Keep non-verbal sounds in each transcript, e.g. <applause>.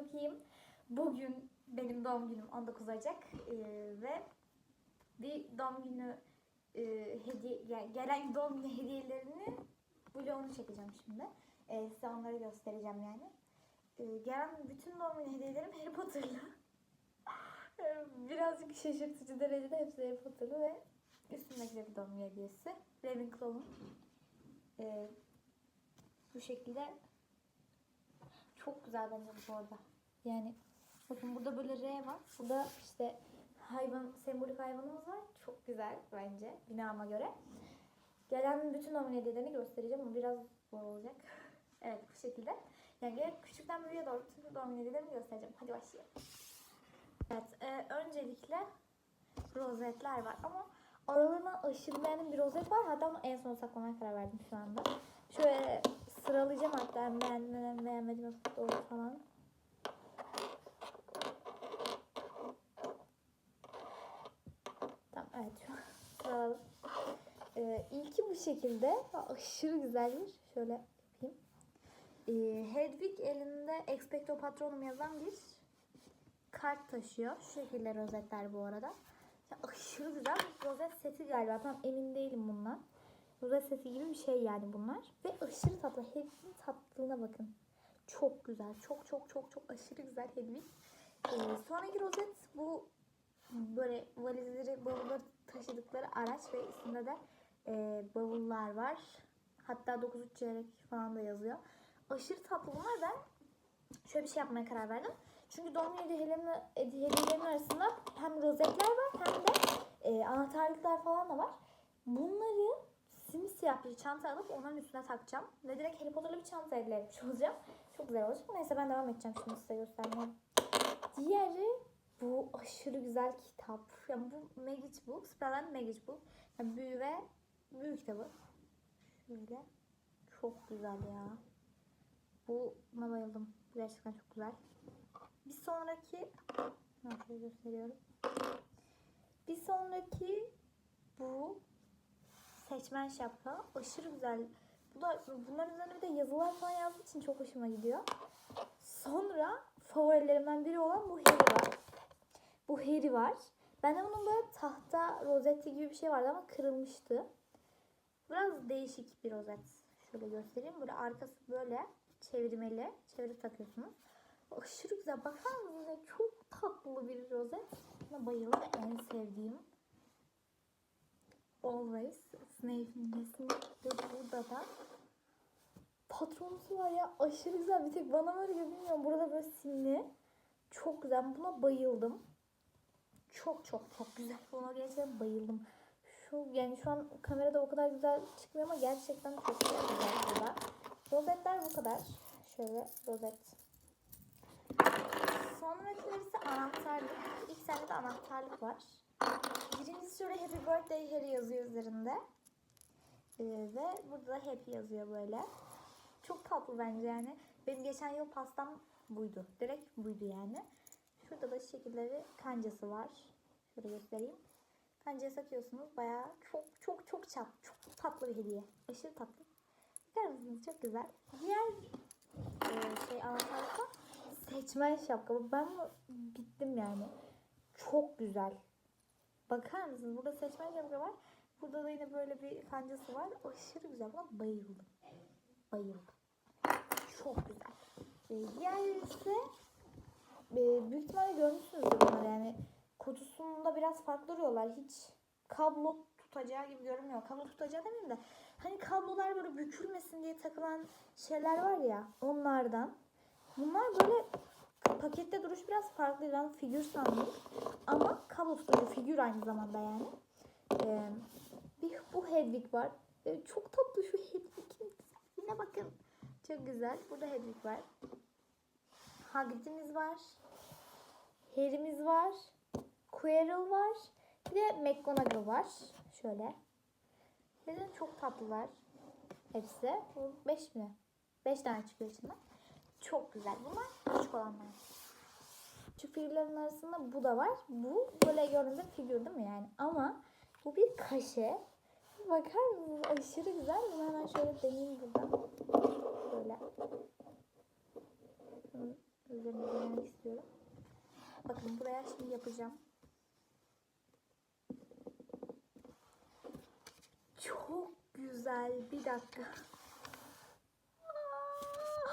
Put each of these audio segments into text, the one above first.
çok iyiyim. Bugün benim doğum günüm 19 Ocak Ee, ve bir doğum günü e, hediye yani gelen doğum günü hediyelerini vlogunu çekeceğim şimdi. Ee, size onları göstereceğim yani. Ee, gelen bütün doğum günü hediyelerim Harry Potter'lı. <laughs> Ee, Birazcık şaşırtıcı derecede hepsi Harry Potter'lı ve üstündeki de bir doğum günü hediyesi. Ravenclaw'un. Ee, bu şekilde çok güzel bence bu arada. Yani bakın burada böyle R var. Burada işte hayvan, sembolik hayvanımız var. Çok güzel bence binama göre. Gelen bütün doğum hediyelerini göstereceğim ama biraz zor olacak. <laughs> evet bu şekilde. Yani gene küçükten büyüğe doğru bütün doğum hediyelerini göstereceğim. Hadi başlayalım. Evet e, öncelikle rozetler var ama aralarına aşırı beğendiğim bir rozet var. Hatta onu en son saklamaya karar verdim şu anda. Şöyle sıralayacağım hatta en beğendim en beğenmedim doğru falan. Evet. Ee, ilki bu şekilde aşırı güzelmiş. Şöyle yapayım. Ee, Hedwig elinde Expecto Patronum yazan bir kart taşıyor. Şu şekilde rozetler bu arada. Ya aşırı güzel bir rozet seti galiba. Tam emin değilim bundan. Rozet seti gibi bir şey yani bunlar. Ve aşırı tatlı. Hedwig'in tatlılığına bakın. Çok güzel. Çok çok çok çok aşırı güzel Hedwig. Ee, sonraki rozet bu böyle valizleri, bavulları taşıdıkları araç ve üstünde de e, bavullar var. Hatta 9 çeyrek falan da yazıyor. Aşırı tatlı bunlar. Ben şöyle bir şey yapmaya karar verdim. Çünkü doğum günü hediyelerin arasında hem rozetler var hem de e, anahtarlıklar falan da var. Bunları simsiyah bir çanta alıp onların üstüne takacağım. Ve direkt Harry Potter'lı bir çanta elde etmiş olacağım. Çok güzel olacak. Neyse ben devam edeceğim şimdi size göstermeye. Diğeri bu aşırı güzel kitap. Yani bu Magic Book, Spell and Magic Book. Yani büyü ve büyü kitabı. Şöyle. Çok güzel ya. Buna bayıldım. Bu gerçekten çok güzel. Bir sonraki şöyle gösteriyorum. Bir sonraki bu seçmen şapka. Aşırı güzel. Bu da bunların üzerine bir de yazılar falan yazdığı için çok hoşuma gidiyor. Sonra favorilerimden biri olan bu var. Bu Harry var. Bende bunun böyle tahta rozeti gibi bir şey vardı ama kırılmıştı. Biraz değişik bir rozet. Şöyle göstereyim. Böyle arkası böyle çevirmeli. Çevirip takıyorsunuz. Aşırı güzel. Bakar mısınız? Çok tatlı bir rozet. Buna bayıldım. En sevdiğim. Always. Snape'in. Ve burada da patronusu var ya. Aşırı güzel. Bir tek bana böyle bilmiyorum. Burada böyle simli. Çok güzel. Buna bayıldım. Çok çok çok güzel. Buna gerçekten bayıldım. Şu yani şu an kamerada o kadar güzel çıkmıyor ama gerçekten çok güzel burada. Rozetler bu kadar. Şöyle rozet. Sonrakiler ise anahtarlık. İlk sende de anahtarlık var. Birincisi şöyle Happy Birthday Harry yazıyor üzerinde. Ee, ve burada da Happy yazıyor böyle. Çok tatlı bence yani. Benim geçen yıl pastam buydu. Direkt buydu yani. Şurada da şekilleri kancası var. Şöyle göstereyim. Kancaya sakıyorsunuz. Bayağı çok çok çok çat, çok tatlı bir hediye. Aşırı tatlı. Bakar mısınız? Çok güzel. Diğer e, şey anahtarlıkta seçmen şapka. Ben bu bittim yani. Çok güzel. Bakar mısınız? Burada seçmen şapka var. Burada da yine böyle bir kancası var. Aşırı güzel. Buna bayıldım. Bayıldım. Çok güzel. E, diğer ise büyük ihtimalle görmüşsünüzdür bunları yani kutusunda biraz farklı duruyorlar. Hiç kablo tutacağı gibi görünmüyor. Kablo tutacağı demeyeyim de hani kablolar böyle bükülmesin diye takılan şeyler var ya onlardan. Bunlar böyle pakette duruş biraz farklı. Ben figür sandım. Ama kablo tutucu figür aynı zamanda yani. Ee, bir bu Hedwig var. Ee, çok tatlı şu Hedwig'in güzelliğine bakın. Çok güzel. Burada Hedwig var. Hagrid'imiz var. Harry'miz var. Quirrell var. Bir de McGonagall var. Şöyle. Neden çok tatlılar. Hepsi. Bu 5 mi? 5 tane çıkıyor içinden. Çok güzel. Bunlar küçük olanlar. Şu figürlerin arasında bu da var. Bu böyle göründüğü figür değil mi yani? Ama bu bir kaşe. Bakar mısınız? Aşırı güzel. Bunu hemen şöyle deneyeyim buradan. Şöyle. Üzerine denemek istiyorum. Bakın buraya şimdi yapacağım. Çok güzel. Bir dakika. Aa,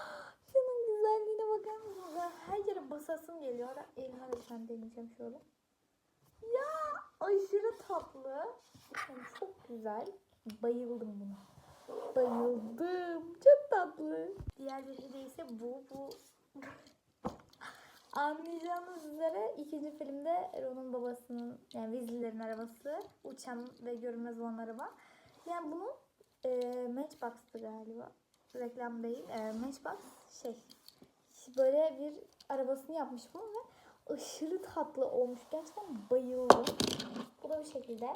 Şunun güzelliğine bakar mısınız? Her yere basasım geliyor. Elime sen deneyeceğim şöyle. Ya aşırı tatlı. Yani çok güzel. Bayıldım buna. Bayıldım. Çok tatlı. Diğer bir hediye ise bu. Bu Anlayacağınız üzere ikinci filmde Ron'un babasının yani Weasley'lerin arabası uçan ve görünmez olan araba. Yani bunun e, Matchbox'tı galiba. Reklam değil. E, Matchbox şey böyle bir arabasını yapmış bunu ve aşırı tatlı olmuş. Gerçekten bayıldım. Bu da bir şekilde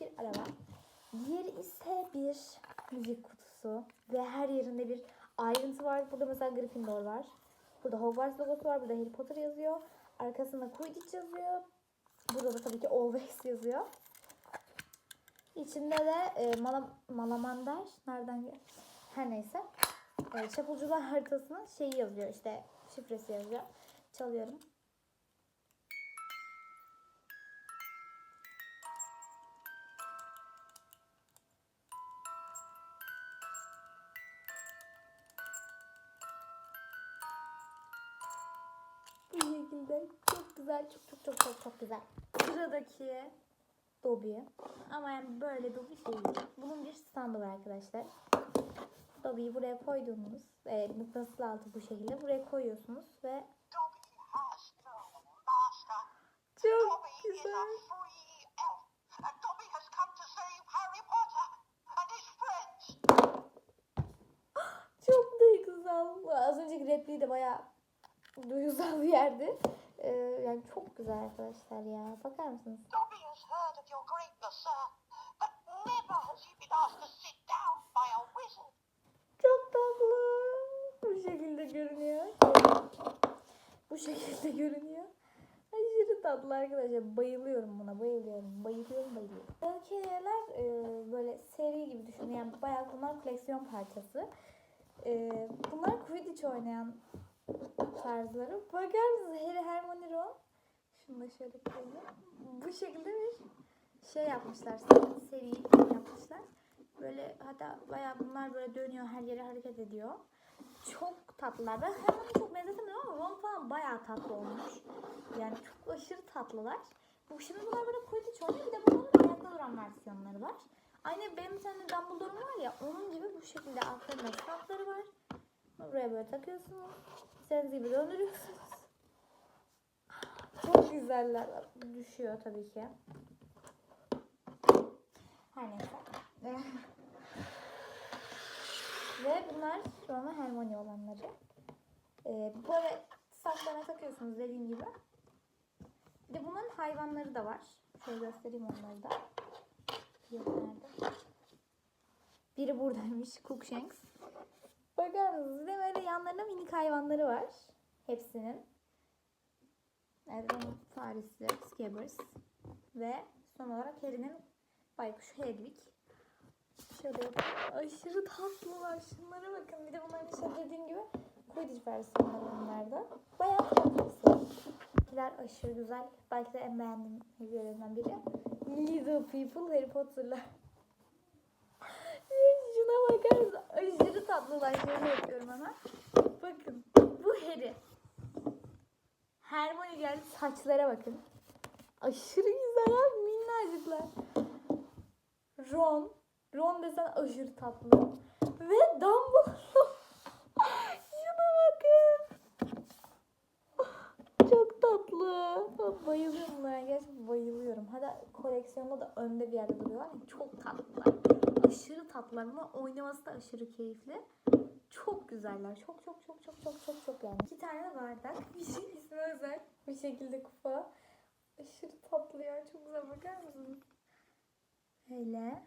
bir araba. Diğeri ise bir müzik kutusu ve her yerinde bir ayrıntı var. Burada mesela Gryffindor var. Burada Hogwarts logosu var. Burada Harry Potter yazıyor. Arkasında Quidditch yazıyor. Burada da tabii ki Always yazıyor. İçinde de e, mala, Malamander nereden gel? Her neyse. E, çapulcular haritasının şeyi yazıyor işte şifresi yazıyor. Çalıyorum. Güzel, çok çok çok çok çok güzel. Sıradaki Dobby. Ama yani böyle Dobby değil. Bunun bir standı var arkadaşlar. Dobby'yi buraya koyduğunuz, e, mıknatıslı altı bu şekilde buraya koyuyorsunuz ve çok güzel. <gasps> Çok duygusal. Az önceki repliği de bayağı duygusal bir yerdi. E, yani çok güzel arkadaşlar ya. Bakar mısınız? Çok tatlı. Bu şekilde görünüyor. Bu şekilde görünüyor. Aşırı tatlı arkadaşlar. Bayılıyorum buna. Bayılıyorum. Bayılıyorum. Bayılıyorum. Belki hediyeler e, böyle seri gibi düşünün. Yani bayağı bunlar koleksiyon parçası. E, bunlar Quidditch oynayan tarzları. Bakar mısınız? Harry, Hermione, Ron. Şunu da şöyle koyayım. Bu şekilde bir şey yapmışlar. Seri yapmışlar. Böyle hatta bayağı bunlar böyle dönüyor her yere hareket ediyor. Çok tatlılar. Ben Hermione'yi çok benzetemiyorum ama Ron falan bayağı tatlı olmuş. Yani çok aşırı tatlılar. Bu şimdi bunlar böyle Quidditch oynuyor. Bir de bunların ayakta duran versiyonları var. Aynı benim bir tane Dumbledore'um var ya onun gibi bu şekilde altlarında statları var. Buraya böyle takıyorsunuz. İstediğiniz gibi döndürüyorsunuz. Çok güzeller. Düşüyor tabii ki. Her neyse. Ve bunlar Ron ve Hermione olanları. Ee, böyle saçlarına takıyorsunuz dediğim gibi. Bir de bunların hayvanları da var. Şöyle göstereyim onları da. Biri buradaymış. Cookshanks. Bakar mısınız? Bir de böyle yanlarında minik hayvanları var. Hepsinin. Onun faresi, Scabbers. Ve son olarak Harry'nin baykuşu Hedwig. Şöyle. Aşırı tatlılar. Şunlara bakın. Bir de bunların işte dediğim gibi Quidditch versiyonları onlarda. Bayağı tatlısı. Bunlar aşırı güzel. Belki de en beğendiğim hediyelerinden biri. Little People Harry Potter'lar. Şuna bakar mısın? Aşırı tatlılar. Şöyle yapıyorum hemen. Bakın. Bu Harry. Hermione geldi. Saçlara bakın. Aşırı güzel ya. Minnacıklar. Ron. Ron desen aşırı tatlı. Ve Dumbledore. Şuna bakın. Çok tatlı. Bayılıyorum bunlara. Gerçekten bayılıyorum. Hatta koleksiyonda da önde bir yerde duruyorlar. Yani çok tatlılar. Aşırı tatlılar ama oynaması da aşırı keyifli. Çok güzeller. Çok çok çok çok çok çok çok yani. İki tane bardak. Bir şey ismi özel. Bir şekilde kupa. Aşırı tatlı ya. Çok güzel bakar mısınız? Öyle.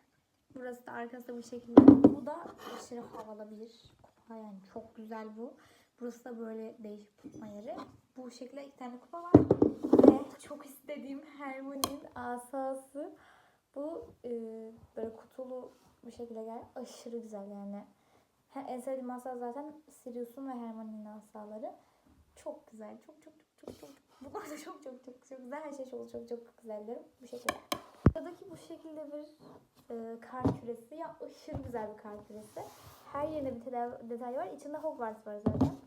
Burası da arkası da bu şekilde. Bu da aşırı havalı bir kupa yani çok güzel bu. Burası da böyle değişik tutma yeri. Bu şekilde iki tane kupa var. Ve çok istediğim Hermione'nin asası. Bu e, böyle kutulu bu şekilde gel. Aşırı güzel yani. En sevdiğim asa zaten Sirius'un ve Hermione'nin asaları. Çok güzel. Çok çok çok çok çok. Bunlar da çok çok çok çok güzel. Her şey çok çok çok güzellerim. Bu şekilde. Sıradaki bu şekilde bir e, kar küresi. Ya aşırı güzel bir kar küresi. Her yerinde bir detay var. İçinde Hogwarts var zaten.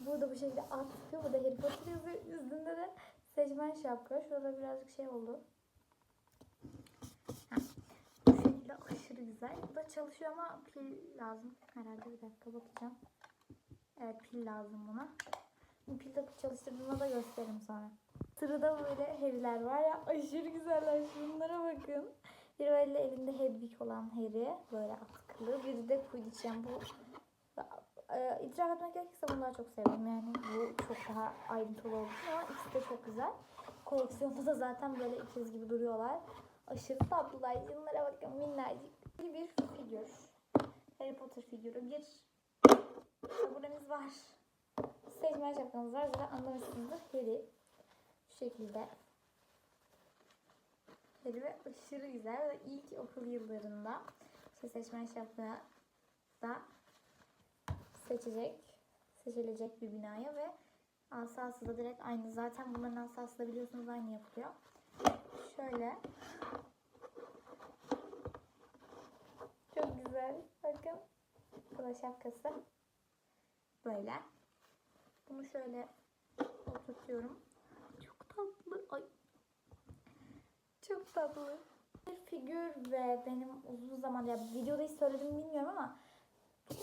Burada bu şekilde at çıkıyor. Burada Harry Potter yazıyor. Üstünde de seçmen şapka. Şurada birazcık şey oldu. Bu şekilde aşırı güzel. Bu da çalışıyor ama pil lazım. Herhalde bir dakika bakacağım. Evet pil lazım buna. Bu pil takıp çalıştırdığımda da gösteririm sonra. Sırada böyle Harry'ler var ya aşırı güzeller. Şunlara bakın. Bir böyle elinde Hedwig olan Harry. Böyle atkılı. Biri de Quidditch. Yani bu e, itiraf etmek gerekirse bunu daha çok sevdim. Yani bu çok daha ayrıntılı için ama ikisi de çok güzel. Koleksiyonda da zaten böyle ikiz gibi duruyorlar. Aşırı tatlılar. Şunlara bakın minnacık. Bir figür. Harry Potter figürü. Bir taburemiz var. Seçmen şapkamız var. Zaten anlamışsınızdır. Harry. Şu şekilde. Harry ve aşırı güzel. Ve ilk okul yıllarında işte seçmen şapka da seçecek, seçilecek bir binaya ve asası da direkt aynı. Zaten bunların asası da biliyorsunuz aynı yapılıyor. Şöyle. Çok güzel. Bakın. Bu da şapkası. Böyle. Bunu şöyle oturtuyorum. Çok tatlı. Ay. Çok tatlı. Bir figür ve benim uzun zaman ya videoda hiç söyledim mi bilmiyorum ama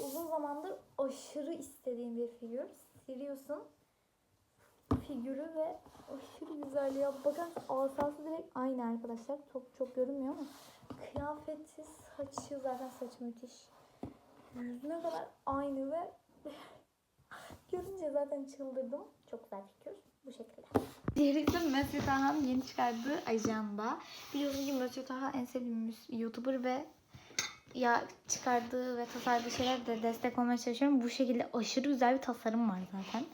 uzun zamandır aşırı istediğim bir figür. Sirius'un figürü ve aşırı güzel ya. Bakın asası direkt aynı arkadaşlar. Çok çok görünmüyor ama kıyafeti, saçı zaten saçı müthiş. Yüzüne kadar aynı ve <laughs> görünce zaten çıldırdım. Çok güzel figür. Bu şekilde. Diğeri ise Mesut Taha'nın yeni çıkardığı ajanda. Biliyorsunuz ki Mesut Taha en sevdiğim YouTuber ve ya çıkardığı ve tasarladığı şeyler de destek olmaya çalışıyorum. Bu şekilde aşırı güzel bir tasarım var zaten.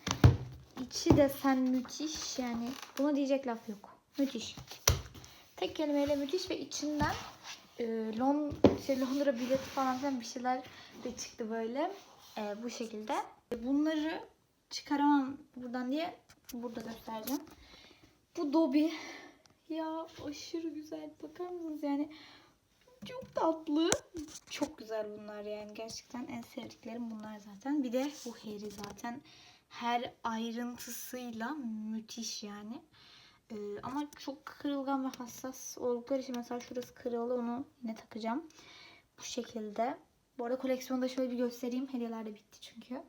İçi desen müthiş yani buna diyecek laf yok. Müthiş. Tek kelimeyle müthiş ve içinden e, Lon, şey, Londra bileti falan filan bir şeyler de çıktı böyle. E, bu şekilde. E, Bunları çıkaramam buradan diye burada göstereceğim. Bu Dobby. Ya aşırı güzel. Bakar mısınız yani? Çok tatlı. Çok güzel bunlar yani. Gerçekten en sevdiklerim bunlar zaten. Bir de bu Harry zaten her ayrıntısıyla müthiş yani. Ee, ama çok kırılgan ve hassas oldukları için mesela şurası kırıldı onu yine takacağım. Bu şekilde. Bu arada koleksiyonda şöyle bir göstereyim. Hediyeler de bitti çünkü.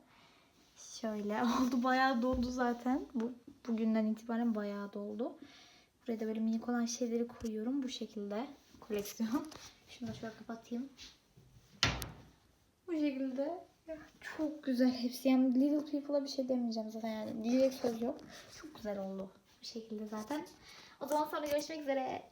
Şöyle <laughs> oldu. Bayağı doldu zaten. Bu bugünden itibaren bayağı doldu. Buraya da böyle minik olan şeyleri koyuyorum. Bu şekilde koleksiyon. Şunu da şöyle kapatayım. Bu şekilde. Çok güzel hepsi. Yani Little People'a bir şey demeyeceğim zaten yani. Diyecek söz yok. Çok güzel oldu. Bu şekilde zaten. O zaman sonra görüşmek üzere.